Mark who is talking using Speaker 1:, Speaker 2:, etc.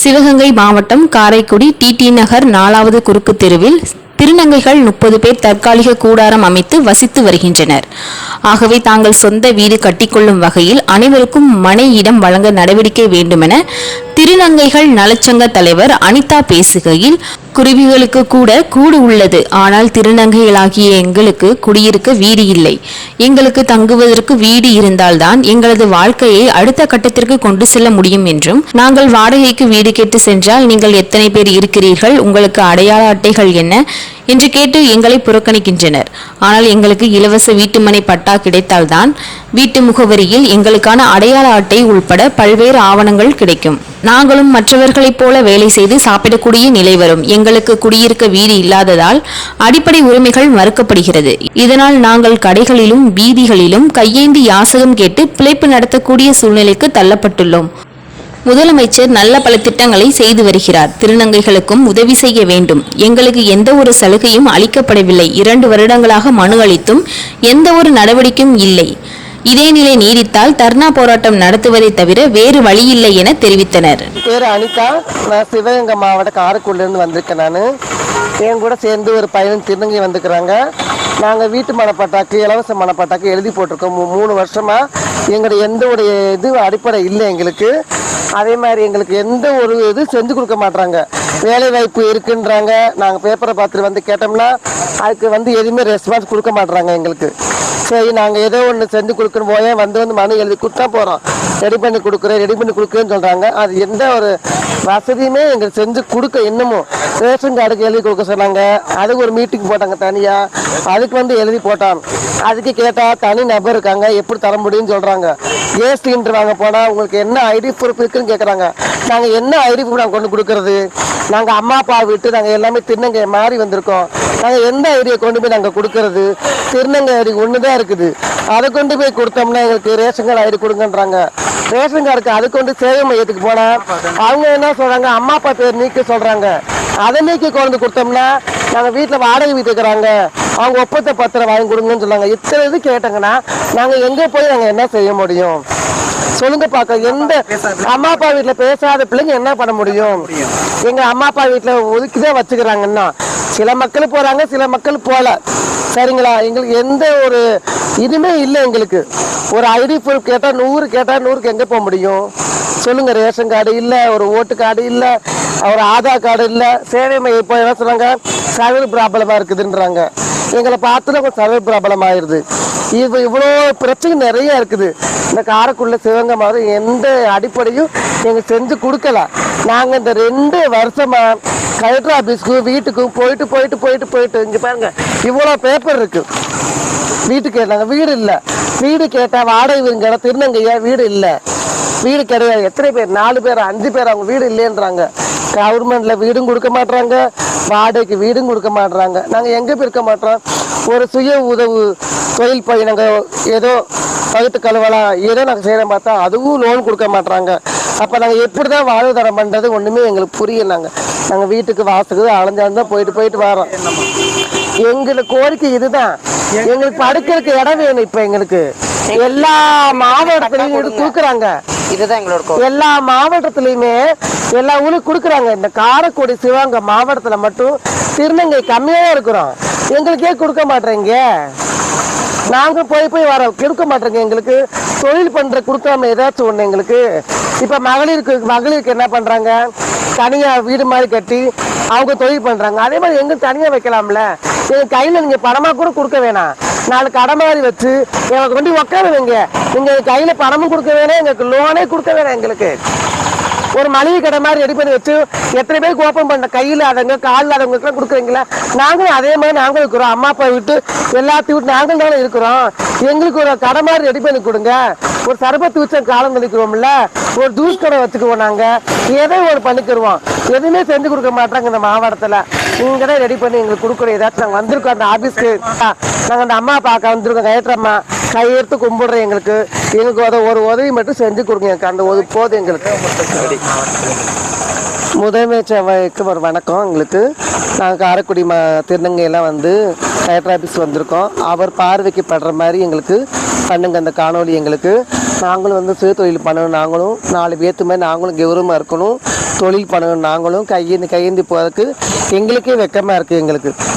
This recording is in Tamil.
Speaker 1: சிவகங்கை மாவட்டம் காரைக்குடி டிடி நகர் நாலாவது குறுக்கு தெருவில் திருநங்கைகள் முப்பது பேர் தற்காலிக கூடாரம் அமைத்து வசித்து வருகின்றனர். ஆகவே தாங்கள் சொந்த வீடு கட்டிக்கொள்ளும் வகையில் அனைவருக்கும் மனை இடம் வழங்க நடவடிக்கை வேண்டுமென திருநங்கைகள் நலச்சங்க தலைவர் அனிதா பேசுகையில் குருவிகளுக்கு கூட கூடு உள்ளது. ஆனால் திருநங்கைகளாகிய எங்களுக்கு குடியிருக்க வீடு இல்லை. எங்களுக்கு தங்குவதற்கு வீடு இருந்தால்தான் எங்களது வாழ்க்கையை அடுத்த கட்டத்திற்கு கொண்டு செல்ல முடியும் என்றும் நாங்கள் வாடகைக்கு வீடு கேட்டு சென்றால் நீங்கள் எத்தனை பேர் இருக்கிறீர்கள் உங்களுக்கு அடையாள அட்டைகள் என்ன என்று கேட்டு எங்களை புறக்கணிக்கின்றனர். ஆனால் எங்களுக்கு இலவச வீட்டுமனை பட்டா கிடைத்தால்தான் வீட்டு முகவரியில் எங்களுக்கான அடையாள அட்டை உள்பட பல்வேறு ஆவணங்கள் கிடைக்கும். நாங்களும் மற்றவர்களைப் போல வேலை செய்து சாப்பிடக்கூடிய நிலை வரும். எங்களுக்கு குடியிருக்க வீடு இல்லாததால் அடிப்படை உரிமைகள் மறுக்கப்படுகிறது. இதனால் நாங்கள் கடைகளிலும் வீதிகளிலும் கையேந்தி யாசகம் கேட்டு பிழைப்பு நடத்தக்கூடிய சூழ்நிலைக்கு தள்ளப்பட்டுள்ளோம். முதலமைச்சர் நல்ல பல திட்டங்களை செய்து வருகிறார். திருநங்கைகளுக்கும் உதவி செய்ய வேண்டும். எங்களுக்கு எந்த ஒரு சலுகையும் அளிக்கப்படவில்லை. இரண்டு வருடங்களாக மனு அளித்தும் எந்த ஒரு நடவடிக்கையும் இல்லை. இதே நிலை நீடித்தால் தர்ணா போராட்டம் நடத்துவதை தவிர வேறு வழியில்லை என தெரிவித்தனர்.
Speaker 2: பேர் அனிதா. நான் சிவகங்கை மாவட்ட காரைக்குடிலேருந்து வந்திருக்கேன் நான். என் கூட சேர்ந்து ஒரு பையன் திருநங்கை வந்திருக்கிறாங்க. நாங்கள் வீட்டு மனப்பட்டாக்கு இலவச மனப்பட்டாக்கு எழுதி போட்டிருக்கோம். மூணு வருஷமாக எங்களுடைய எந்த ஒரு இது அடிப்படை இல்லை எங்களுக்கு. அதே மாதிரி எங்களுக்கு எந்த ஒரு இது செஞ்சு கொடுக்க மாட்றாங்க. வேலை வாய்ப்பு இருக்குன்றாங்க. நாங்கள் பேப்பரை பார்த்துட்டு வந்து கேட்டோம்னா அதுக்கு வந்து எதுவுமே ரெஸ்பான்ஸ் கொடுக்க மாட்டுறாங்க எங்களுக்கு. சரி நாங்கள் ஏதோ ஒன்று செஞ்சு கொடுக்கணும். போய் வந்து வந்து மனு எழுதி கொடுத்தா போகிறோம் ரெடி பண்ணி கொடுக்குறேன் ரெடி பண்ணி கொடுக்குறேன்னு சொல்கிறாங்க அது எந்த ஒரு வசதியுமே எங்களுக்கு செஞ்சு கொடுக்க இன்னமும் ரேஷன் கார்டுக்கு எழுதி கொடுக்க சொன்னாங்க. அதுக்கு ஒரு மீட்டிங் போட்டாங்க தனியாக அதுக்கு வந்து எழுதி போட்டான் அதுக்கு கேட்டால் தனி நபர் இருக்காங்க. எப்படி தர முடியும்னு சொல்கிறாங்க கேஸ் சிலிண்டர் வாங்க போனால் உங்களுக்கு என்ன ஐடி ப்ரூஃப் இருக்குன்னு கேட்குறாங்க நாங்கள் என்ன ஐடி ப்ரூஃப் நாங்கள் கொண்டு கொடுக்குறது? நாங்கள் அம்மா அப்பா விட்டு நாங்கள் எல்லாமே திருநங்கை மாறி வந்திருக்கோம். நாங்கள் எந்த ஐடியை கொண்டு போய் நாங்கள் கொடுக்கறது? திருநங்கை அரி ஒன்று தான் இருக்குது. அதை கொண்டு போய் கொடுத்தோம்னா எங்களுக்கு ரேஷன் கார்டு ஐடி கொடுங்கன்றாங்க. ரேஷன் கார்டுக்கு அது கொண்டு சேவை மையத்துக்கு போனால் அவங்க என்ன சொல்கிறாங்க அம்மா அப்பா பேர் நீக்க சொல்கிறாங்க அதை நீக்கி கொண்டு கொடுத்தோம்னா நாங்கள் வீட்டில் வாடகை வீட்டுக்கிறாங்க அவங்க ஒப்பத்தை பத்திரம் வாங்கி கொடுங்கன்னு சொன்னாங்க. இத்தனை இது கேட்டாங்கன்னா நாங்கள் எங்கே போய் நாங்கள் என்ன செய்ய முடியும்? சொல்லுங்க பார்க்க எந்த அம்மா அப்பா வீட்டுல பேசாத பிள்ளைங்க என்ன பண்ண முடியும்? எங்க அம்மா அப்பா வீட்டுல ஒதுக்கிதான் வச்சுக்கிறாங்கன்னா சில மக்கள் போகிறாங்க சில மக்கள் போகல சரிங்களா? எங்களுக்கு எந்த ஒரு இதுவுமே இல்லை எங்களுக்கு. ஒரு ஐடி ப்ரூஃப் கேட்டால் நூறு கேட்டால் நூறுக்கு எங்கே போக முடியும்? சொல்லுங்கள் ரேஷன் கார்டு இல்லை ஒரு ஓட்டு கார்டு இல்லை ஒரு ஆதார் கார்டு இல்லை சேவை மையம் இப்போ என்ன சொல்கிறாங்க சர்வர் ப்ராப்ளமா இருக்குதுன்றாங்க. எங்களை பார்த்துல கொஞ்சம் சர்வர் ப்ராப்ளம் ஆயிடுது இது இவ்வளோ பிரச்சனை நிறைய இருக்குது. இந்த காரைக்குள்ள சிவகங்கை மாதிரி எந்த அடிப்படையும் எங்களுக்கு செஞ்சு கொடுக்கல. நாங்கள் இந்த ரெண்டு வருஷமாக கலெக்டர் ஆஃபீஸ்க்கும் வீட்டுக்கும் போயிட்டு போயிட்டு போயிட்டு போயிட்டு. இங்கே பாருங்க இவ்வளோ பேப்பர் இருக்கு. வீட்டு கேட்டாங்க வீடு இல்லை. வீடு கேட்டால் வாடகை வீடுங்கிற திருநங்கையா வீடு இல்லை. வீடு கிடையாது. எத்தனை பேர்? நாலு பேர் அஞ்சு பேர் அவங்க வீடு இல்லைன்றாங்க. கவர்மெண்ட்ல வீடும் கொடுக்க மாட்றாங்க. வாடகைக்கு வீடும் கொடுக்க மாட்றாங்க. நாங்கள் எங்கே இருக்க மாட்டோம்? ஒரு சுய உதவு தொழில் போய் ஏதோ பகுத்து கழுவலாம் ஏதோ நாங்கள் செய்கிறோம் பார்த்தா அதுவும் லோன் கொடுக்க மாட்றாங்க. அப்போ நாங்கள் எப்படி தான் வாழ்வாதாரம் பண்ணுறது ஒன்றுமே எங்களுக்கு புரியல நாங்கள் நாங்கள் வீட்டுக்கு வாசலுக்கு அலைஞ்சாந்து தான் போயிட்டு போயிட்டு வரோம் எங்களுக்கு கோரிக்கை இதுதான். எங்களுக்கு படுக்கிறதுக்கு இடம் வேணும் இப்போ எங்களுக்கு. எல்லா மாவட்டத்திலையும் இது கொடுக்குறாங்க
Speaker 3: இதுதான் எங்களோட
Speaker 2: எல்லா மாவட்டத்திலையுமே எல்லா ஊரும் கொடுக்குறாங்க. இந்த காரைக்குடி சிவகங்கை மாவட்டத்தில் மட்டும் திருநங்கை கம்மியாக இருக்கிறோம். எங்களுக்கே கொடுக்க மாட்டேங்க நாங்க போய் போய் வரோம் கொடுக்க மாட்டேங்க எங்களுக்கு. தொழில் பண்ற கொடுக்காம ஏதாச்சும் ஒண்ணு எங்களுக்கு. இப்போ மகளிருக்கு மகளிருக்கு என்ன பண்ணுறாங்க தனியாக வீடு மாதிரி கட்டி அவங்க தொழில் பண்ணுறாங்க அதே மாதிரி எங்கே தனியாக வைக்கலாம்ல? எங்கள் கையில் நீங்கள் பணமாக கூட கொடுக்க வேணாம். நாலு கடை மாதிரி வச்சு எங்களுக்கு கொண்டு உட்கார வைங்க. நீங்கள் கையில் பணமும் கொடுக்க வேணாம் எங்களுக்கு லோனே கொடுக்க வேணாம் எங்களுக்கு. ஒரு மளிகை கடை மாதிரி ரெடி பண்ணி வச்சு எத்தனை பேருக்கு ஓப்பன் பண்ண கையில் அதவங்க காலில் அதவங்களுக்குலாம் கொடுக்குறீங்களா? நாங்களும் அதே மாதிரி நாங்களும் இருக்கிறோம். அம்மா அப்பா விட்டு எல்லாத்தையும் விட்டு நாங்களும் தானே இருக்கிறோம். எங்களுக்கு ஒரு கடை மாதிரி ரெடி பண்ணி கொடுங்க. ஒரு சரபத்து வச்ச காலம் கழிக்கிறோம்ல ஒரு ஜூஸ் கடை வச்சுக்குவோம் நாங்கள் ஏதோ ஒரு பண்ணிக்கிறோம் எதுவுமே செஞ்சு கொடுக்க மாட்டாங்க இந்த மாவட்டத்தில். நீங்க தான் ரெடி பண்ணி எங்களுக்கு கொடுக்குற ஏதாச்சும் நாங்கள் வந்திருக்கோம் அந்த ஆஃபீஸ்க்கு நாங்கள் அந்த அம்மா பார்க்க வந்திருக்கோம். கயற்றம்மா கையெடுத்து கும்பிடுறோம் எங்களுக்கு. எங்களுக்கு ஒரு உதவி மட்டும் செஞ்சு கொடுங்க எனக்கு அந்த போது போதும் முதன்மை முதலமைச்சருக்கு ஒரு வணக்கம் எங்களுக்கு நாங்கள் காரைக்குடி ம திருநங்கையெல்லாம் வந்து கலெக்டர் ஆஃபீஸ் வந்திருக்கோம். அவர் பார்வைக்கு படுற மாதிரி எங்களுக்கு பண்ணுங்க அந்த காணொளி எங்களுக்கு. நாங்களும் வந்து சுய தொழில் பண்ணணும். நாங்களும் நாலு பேர்த்துமே மாதிரி நாங்களும் கௌரவமாக இருக்கணும். தொழில் பண்ணணும். நாங்களும் கையேந்து கையேந்தி போகிறதுக்கு எங்களுக்கே வெக்கமாக இருக்குது எங்களுக்கு.